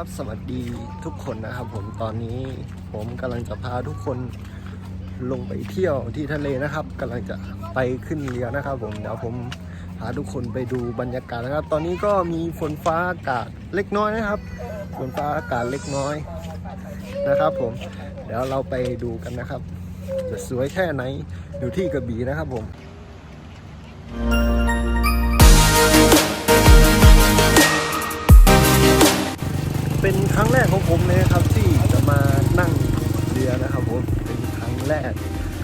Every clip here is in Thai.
ครับ สวัสดีทุกคนนะครับ ผมตอนนี้ผมกำลังจะพาทุกคนลงไปเที่ยวที่ทะเลนะครับกำลังจะไปขึ้นเรือนะครับ ผมเดี๋ยวผมพาทุกคนไปดูบรรยากาศนะครับ ตอนนี้ก็มีฝนฟ้าอากาศเล็กน้อยนะครับฝนฟ้าอากาศเล็กน้อยนะครับ ผมเดี๋ยวเราไปดูกันนะครับ จะสวยแค่ไหนอยู่ที่กระบี่นะครับผม เป็นครั้งแรกของผมเลยนะครับที่จะมานั่งเรือนะครับผมเป็นครั้งแรก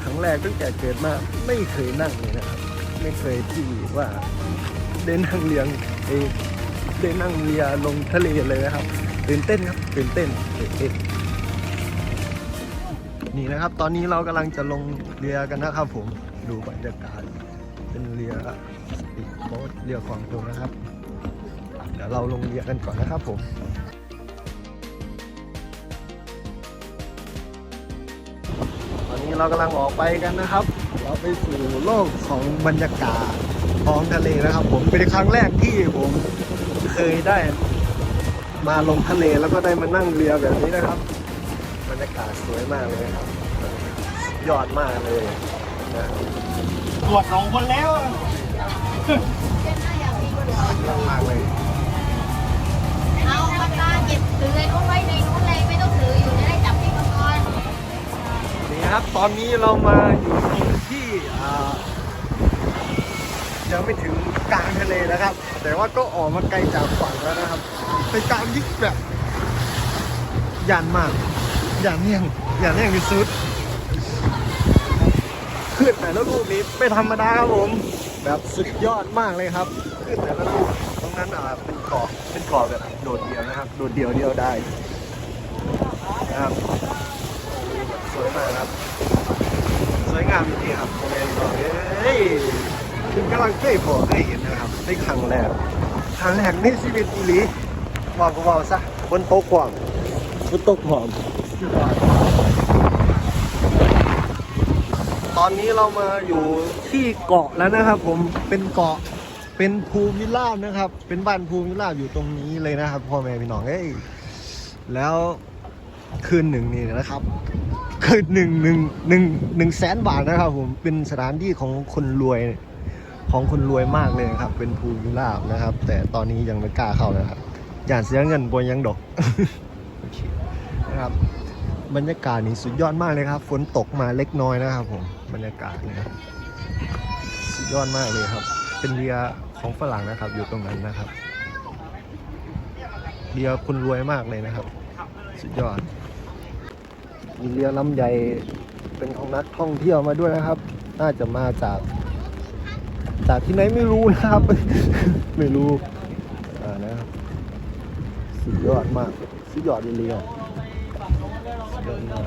ครั้งแรกตั้งแต่เกิดมาไม่เคยนั่งเลยนะครับ ไม่เคยที่ว่าได้นั่งเรือเองได้นั่งเรือลงทะเลเลยนะครับตื่นเต้นครับตื่นเต้นตื่นเต้นนี่นะครับ ตอนนี้เรากำลังจะลงเรือกันนะครับ ผมดูบรรยากาศเป็นเรือสปีดโบ๊ทเรือของตัวนะครับ เดี๋ยวเราลงเรือกันก่อนนะครับผม เรากำลังออกไปกันนะครับ เราไปสู่โลกของบรรยากาศท้องทะเลนะครับ ผมเป็นครั้งแรกที่ผมเคยได้ มาลงทะเลแล้วก็ได้มานั่งเรือแบบนี้นะครับ บรรยากาศสวยมากเลยครับ ยอดมากเลยนะตรวจสองคนแล้วยอดมากเลย ครับ ตอนนี้เรามาอยู่ตรงที่ยังไม่ถึงกลางทะเลนะครับ แต่ว่าก็ออกมาไกลจากฝั่งแล้วนะครับเป็นกลางยิกแบบยานมากยานเนี่ยงยานเนี่ยงที่สุดขึ้นแต่ละลูกนี้ไม่ธรรมดาครับผม แบบสุดยอดมากเลยครับขึ้นแต่ละลูกตรงนั้นอ่าเป็นเกาะเป็นเกาะแบบโดดเดี่ยวนะครับ โดดเดี่ยวเดียวได้นะครับ สวยมากครับ สวยงามจริงๆครับโมเมนต์เฮ้ยถึงกำลังเคยพอเคยเห็นนะครับในครั้งแรกครั้งแรกในชีวิตอีหลีบอกก็บอกซะบนโต๊ะกว่างบนโต๊ะหอมตอนนี้เรามาอยู่ที่เกาะแล้วนะครับ ผมเป็นเกาะเป็นภูมิลาบนะครับ เป็นบ้านภูมิลาบอยู่ตรงนี้เลยนะครับพ่อแม่พี่น้องเอ้ยแล้วคืนหนึ่งนี่นะครับ คืนหนึ่งหนึ่งหนึ่งหนึ่งแสนบาทนะครับผมเป็นสถานที่ของคนรวยของคนรวยมากเลยนะครับ เป็นภูวิลล่านะครับ แต่ตอนนี้ยังไม่กล้าเข้านะครับอย่าเสียเงินบนยังดอกโอเคนะครับบรรยากาศนี่สุดยอดมากเลยครับ ฝนตกมาเล็กน้อยนะครับผมบรรยากาศนะครับสุดยอดมากเลยครับ เป็นเรือของฝรั่งนะครับ อยู่ตรงนั้นนะครับเรือคนรวยมากเลยนะครับ สุดยอด มีเรือลำใหญ่เป็นของนักท่องเที่ยวมาด้วยนะครับ น่าจะมาจาก จากที่ไหนไม่รู้นะครับ ไม่รู้อ่านะครับสุดยอดมากสุดยอดเรือสุดยอดมาก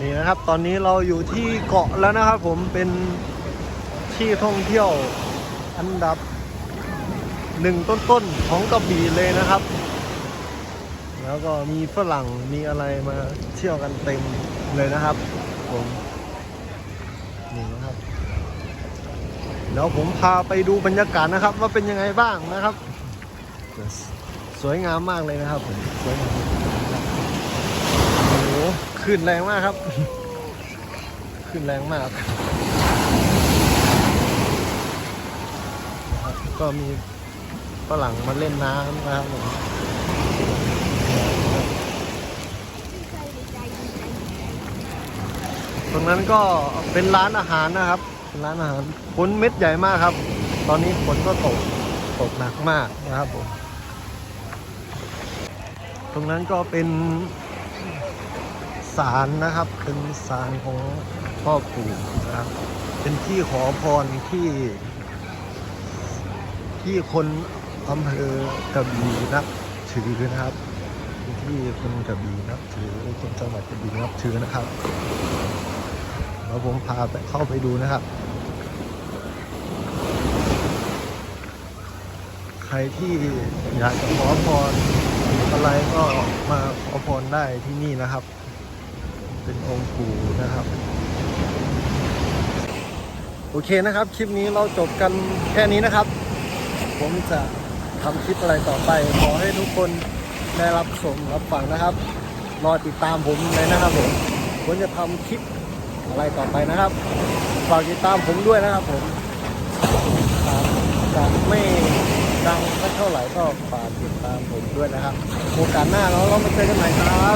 นี่นะครับ ตอนนี้เราอยู่ที่เกาะแล้วนะครับ ผมเป็นที่ท่องเที่ยวอันดับหนึ่งต้นๆของกระบี่เลยนะครับ แล้วก็มีฝรั่งมีอะไรมาเที่ยวกันเต็มเลยนะครับ ผมนี่นะครับเดี๋ยวผมพาไปดูบรรยากาศนะครับ ว่าเป็นยังไงบ้างนะครับ สวยงามมากเลยนะครับผมสวยงามโอ้โหขึ้นแรงมากครับ ขึ้นแรงมากก็มีฝรั่งมาเล่นน้ำนะครับผม ตรงนั้นก็เป็นร้านอาหารนะครับเป็นร้านอาหารฝนเม็ดใหญ่มากครับ ตอนนี้ฝนก็ตกตกหนักมากนะครับผมตรงนั้นก็เป็นศาลนะครับ เป็นศาลของพ่อปู่นะครับ เป็นที่ขอพรที่ ที่คนอำเภอกระบี่นับถือนะครับที่คนกระบี่นับถือคนจังหวัดกระบี่นับถือนะครับ แล้วผมพาไปเข้าไปดูนะครับ ใครที่อยากจะขอพรอะไรก็มาขอพรได้ที่นี่นะครับ เป็นองค์ปู่นะครับ โอเคนะครับ คลิปนี้เราจบกันแค่นี้นะครับ ผมจะทำคลิปอะไรต่อไป ขอให้ทุกคนได้รับชมรับฟังนะครับ รอติดตามผมเลยนะครับผมผมจะทำคลิป ไรต่อไปนะครับ ฝากติดตามผมด้วยนะครับผมจะไม่ดังสักเท่าไหร่ก็ฝากติดตามผมด้วยนะครับ โอกาสหน้าเราเรามาเจอกันใหม่ครับ